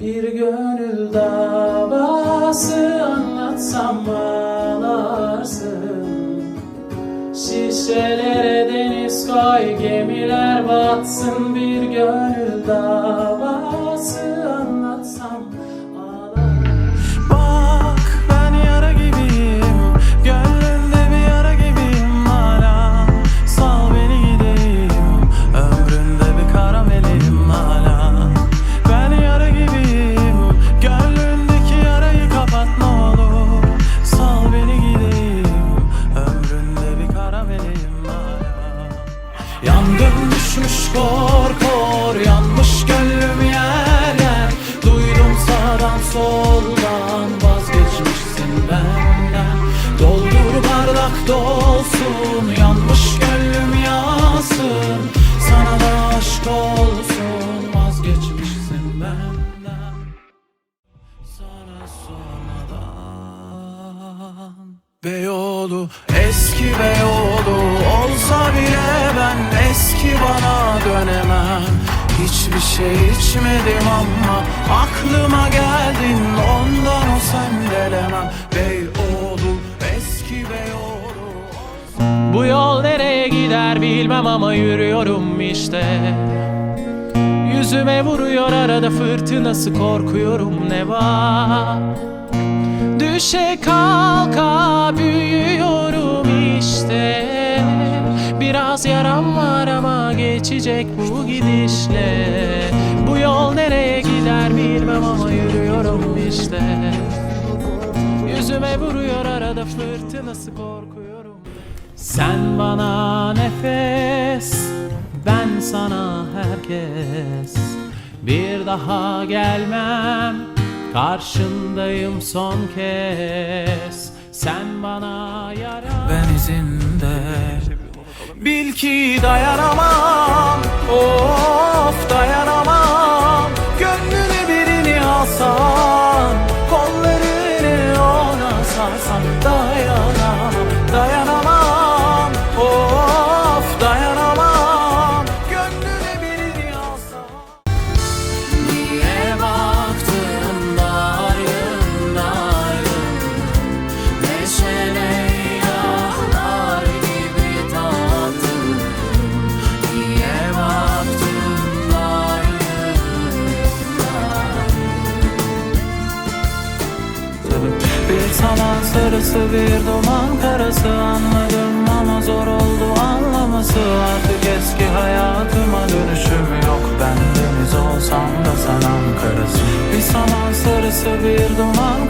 Bir gönül davası anlatsam ağlarsın Şişelere deniz koy gemiler batsın. Bir gönül davası Yangın düşmüş kor kor Yanmış gönlüm yer yer Duydum sağdan soldan Vazgeçmişsin benden. Doldur bardak dolsun Yanmış gönlüm yansın. Sana da aşk olsun Vazgeçmişsin benden. Sana sormadan. Beyoğlu eski Beyoğlu olsa bile Hiçbir şey içmedim ama aklıma geldin. Ondan o sendelemem Beyoğlu eski Beyoğlu Bu yol nereye gider bilmem ama yürüyorum işte. Yüzüme vuruyor arada fırtınası korkuyorum ne var? Düşe kalka büyüyorum işte. Biraz yaram var ama geçecek bu gidişle. Bu yol nereye gider bilmem ama yürüyorum işte. Yüzüme vuruyor arada fırtınası korkuyorum. Sen bana nefes ben sana herkes. Bir daha gelmem Karşındayım son kez. Sen bana yara. Ben izinde Bil ki dayanamam Of dayanamam. Gönlünü birini alsan Kollarını ona sarsan Bir saman sarısı bir duman karası. Anladım ama zor oldu anlaması. Artık eski hayatıma dönüşüm yok. Ben deniz olsam da sen Ankara'sın. Bir saman sarısı bir duman